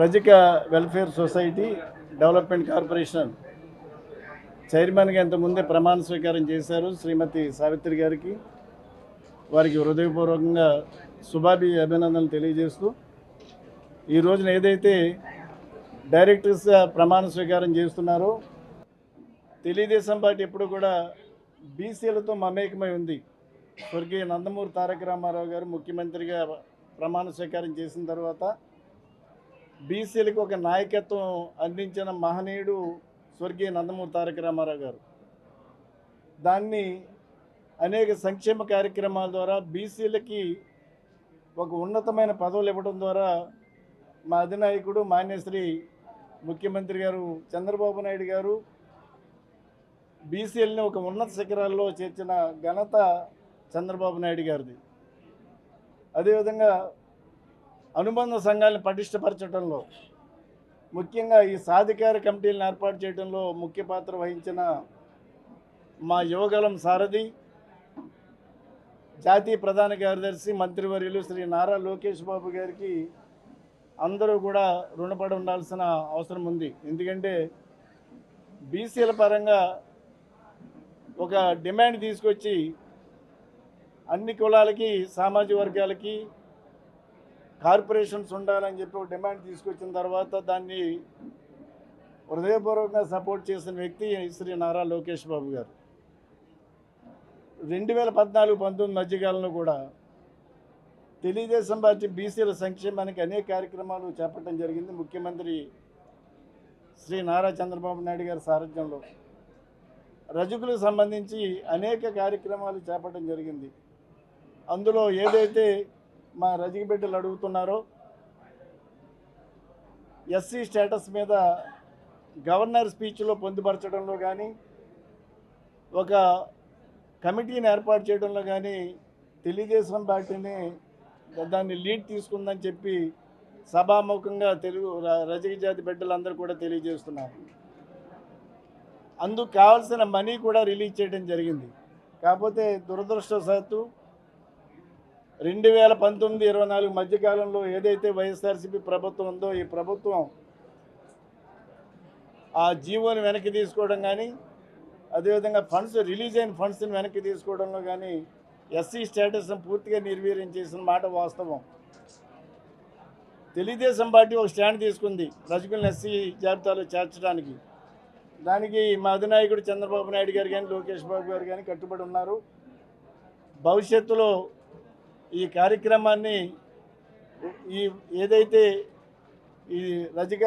Rajaka welfare society development corporation చైర్మన్గా ఇంతకుముందే ప్రమాణ స్వీకారం చేశారు శ్రీమతి సావిత్రి గారికి. వారికి హృదయపూర్వకంగా శుభాభి అభినందనలు తెలియజేస్తూ ఈ రోజున ఏదైతే డైరెక్టర్స్గా ప్రమాణ స్వీకారం చేస్తున్నారో తెలుగుదేశం పార్టీ ఎప్పుడు కూడా బీసీలతో మమేకమై ఉంది. స్వర్గీయ నందమూరి తారక రామారావు గారు ముఖ్యమంత్రిగా ప్రమాణ స్వీకారం చేసిన తర్వాత బీసీలకు ఒక నాయకత్వం అందించిన మహనీయుడు స్వర్గీయ నందమూరి తారక రామారావు గారు. దాన్ని అనేక సంక్షేమ కార్యక్రమాల ద్వారా బీసీలకి ఒక ఉన్నతమైన పదవులు ఇవ్వడం ద్వారా మా అధినాయకుడు మాన్యశ్రీ ముఖ్యమంత్రి గారు చంద్రబాబు నాయుడు గారు బీసీఎల్ని ఒక ఉన్నత శిఖరాల్లో చేర్చిన ఘనత చంద్రబాబు నాయుడు గారిది. అదేవిధంగా అనుబంధ సంఘాలను పటిష్టపరచడంలో ముఖ్యంగా ఈ సాధికార కమిటీలను ఏర్పాటు చేయడంలో ముఖ్య పాత్ర వహించిన మా యువగలం సారథి జాతీయ ప్రధాన కార్యదర్శి మంత్రివర్యులు శ్రీ నారా లోకేష్ బాబు గారికి అందరూ కూడా రుణపడి ఉండాల్సిన అవసరం ఉంది. ఎందుకంటే బీసీల పరంగా ఒక డిమాండ్ తీసుకొచ్చి అన్ని కులాలకి సామాజిక వర్గాలకి కార్పొరేషన్స్ ఉండాలని చెప్పి ఒక డిమాండ్ తీసుకొచ్చిన తర్వాత దాన్ని హృదయపూర్వకంగా సపోర్ట్ చేసిన వ్యక్తి శ్రీ నారా లోకేష్ బాబు గారు. రెండు వేల పద్నాలుగు పంతొమ్మిది మధ్యకాలంలో కూడా తెలుగుదేశం పార్టీ బీసీల సంక్షేమానికి అనేక కార్యక్రమాలు చేపట్టడం జరిగింది. ముఖ్యమంత్రి శ్రీ నారా చంద్రబాబు నాయుడు గారి సారథ్యంలో రజకులకు సంబంధించి అనేక కార్యక్రమాలు చేపట్టడం జరిగింది. అందులో ఏదైతే మా రజక బిడ్డలు అడుగుతున్నారో ఎస్సీ స్టేటస్ మీద గవర్నర్ స్పీచ్లో పొందుపరచడంలో కానీ ఒక కమిటీని ఏర్పాటు చేయడంలో కానీ తెలుగుదేశం పార్టీని దాన్ని లీడ్ తీసుకుందని చెప్పి సభాముఖంగా తెలుగు రజక జాతి బిడ్డలందరూ కూడా తెలియజేస్తున్నారు. అందుకు కావాల్సిన మనీ కూడా రిలీజ్ చేయడం జరిగింది. కాకపోతే దురదృష్టవశాత్తు రెండు వేల పంతొమ్మిది ఇరవై నాలుగు మధ్యకాలంలో ఏదైతే వైఎస్ఆర్సీపీ ప్రభుత్వం ఉందో ఈ ప్రభుత్వం ఆ జీవోని వెనక్కి తీసుకోవడం కానీ అదేవిధంగా ఫండ్స్ రిలీజ్ అయిన ఫండ్స్ని వెనక్కి తీసుకోవడంలో కానీ ఎస్సీ స్టేటస్ని పూర్తిగా నిర్వీర్యం చేసిన మాట వాస్తవం. తెలుగుదేశం పార్టీ ఒక స్టాండ్ తీసుకుంది రజకులను ఎస్సీ జాబితాలో చేర్చడానికి. దానికి మా అధినాయకుడు చంద్రబాబు నాయుడు గారు కానీ లోకేష్ బాబు గారు కానీ కట్టుబడి ఉన్నారు. భవిష్యత్తులో ఈ కార్యక్రమాన్ని ఈ ఏదైతే ఈ రజిక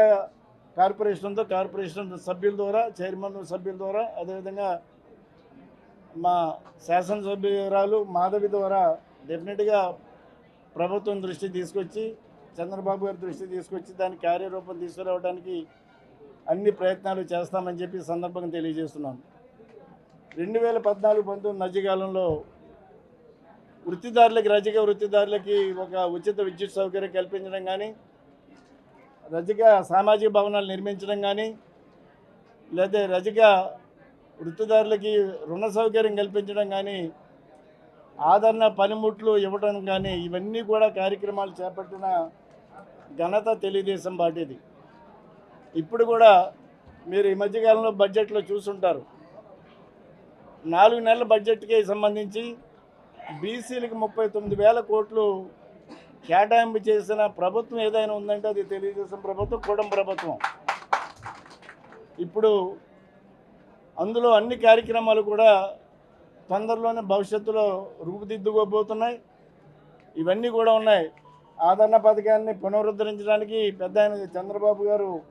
కార్పొరేషన్ ఉందో కార్పొరేషన్ సభ్యుల ద్వారా చైర్మన్ సభ్యుల ద్వారా అదేవిధంగా మా శాసనసభ్యురాలు మాధవి ద్వారా డెఫినెట్గా ప్రభుత్వం దృష్టి తీసుకొచ్చి చంద్రబాబు గారి దృష్టి తీసుకొచ్చి దాని కార్యరూపం తీసుకురావడానికి అన్ని ప్రయత్నాలు చేస్తామని చెప్పి సందర్భంగా తెలియజేస్తున్నాను. రెండు వేల పద్నాలుగు పంతొమ్మిది మధ్యకాలంలో వృత్తిదారులకి రజక వృత్తిదారులకి ఒక ఉచిత విద్యుత్ సౌకర్యం కల్పించడం కానీ రజక సామాజిక భవనాలు నిర్మించడం కానీ లేదా రజక వృత్తిదారులకి రుణ సౌకర్యం కల్పించడం కానీ ఆదరణ పనిముట్లు ఇవ్వడం కానీ ఇవన్నీ కూడా కార్యక్రమాలు చేపట్టిన ఘనత తెలుగుదేశం పార్టీది. ఇప్పుడు కూడా మీరు ఈ మధ్యకాలంలో బడ్జెట్లో చూసుంటారు. నాలుగు నెలల బడ్జెట్కి సంబంధించి బీసీలకు ముప్పై తొమ్మిది వేల కోట్లు కేటాయింపు చేసిన ప్రభుత్వం ఏదైనా ఉందంటే అది తెలుగుదేశం ప్రభుత్వం కూడం ప్రభుత్వం. ఇప్పుడు అందులో అన్ని కార్యక్రమాలు కూడా తొందరలోనే భవిష్యత్తులో రూపుదిద్దుకోబోతున్నాయి. ఇవన్నీ కూడా ఉన్నాయి. ఆదరణ పథకాన్ని పునరుద్ధరించడానికి పెద్ద ఆయన చంద్రబాబు గారు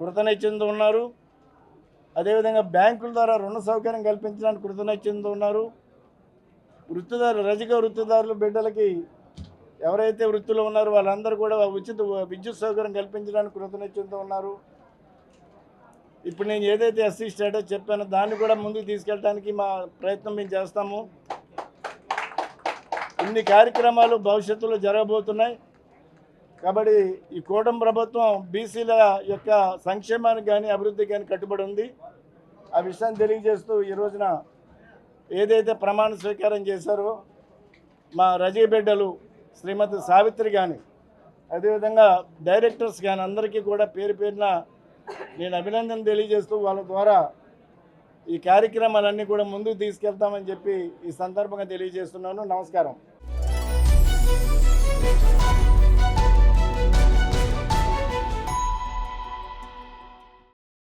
కృతనిశ్చయంతో ఉన్నారు. అదేవిధంగా బ్యాంకుల ద్వారా రుణ సౌకర్యం కల్పించడానికి కృతనిశ్చయంతో ఉన్నారు. వృత్తిదారు రజక వృత్తిదారులు బిడ్డలకి ఎవరైతే వృత్తిలో ఉన్నారో వాళ్ళందరూ కూడా ఉచిత విద్యుత్ సౌకర్యం కల్పించడానికి కృతనిశ్చయంతో ఉన్నారు. ఇప్పుడు నేను ఏదైతే ఎస్సీ స్టేటస్ చెప్పానో దాన్ని కూడా ముందుకు తీసుకెళ్ళడానికి మా ప్రయత్నం మేము చేస్తాము. ఇన్ని కార్యక్రమాలు భవిష్యత్తులో జరగబోతున్నాయి. కాబట్టి ఈ కూటమి ప్రభుత్వం బీసీల యొక్క సంక్షేమానికి కానీ అభివృద్ధికి కానీ కట్టుబడి ఉంది. ఆ విషయాన్ని తెలియజేస్తూ ఈ రోజున ఏదైతే ప్రమాణ స్వీకారం చేశారో మా రజీ బిడ్డలు శ్రీమతి సావిత్రి కానీ అదేవిధంగా డైరెక్టర్స్ కానీ అందరికీ కూడా పేరు పేరున నేను అభినందన తెలియజేస్తూ వాళ్ళ ద్వారా ఈ కార్యక్రమాలన్నీ కూడా ముందుకు తీసుకెళ్తామని చెప్పి ఈ సందర్భంగా తెలియజేస్తున్నాను. నమస్కారం.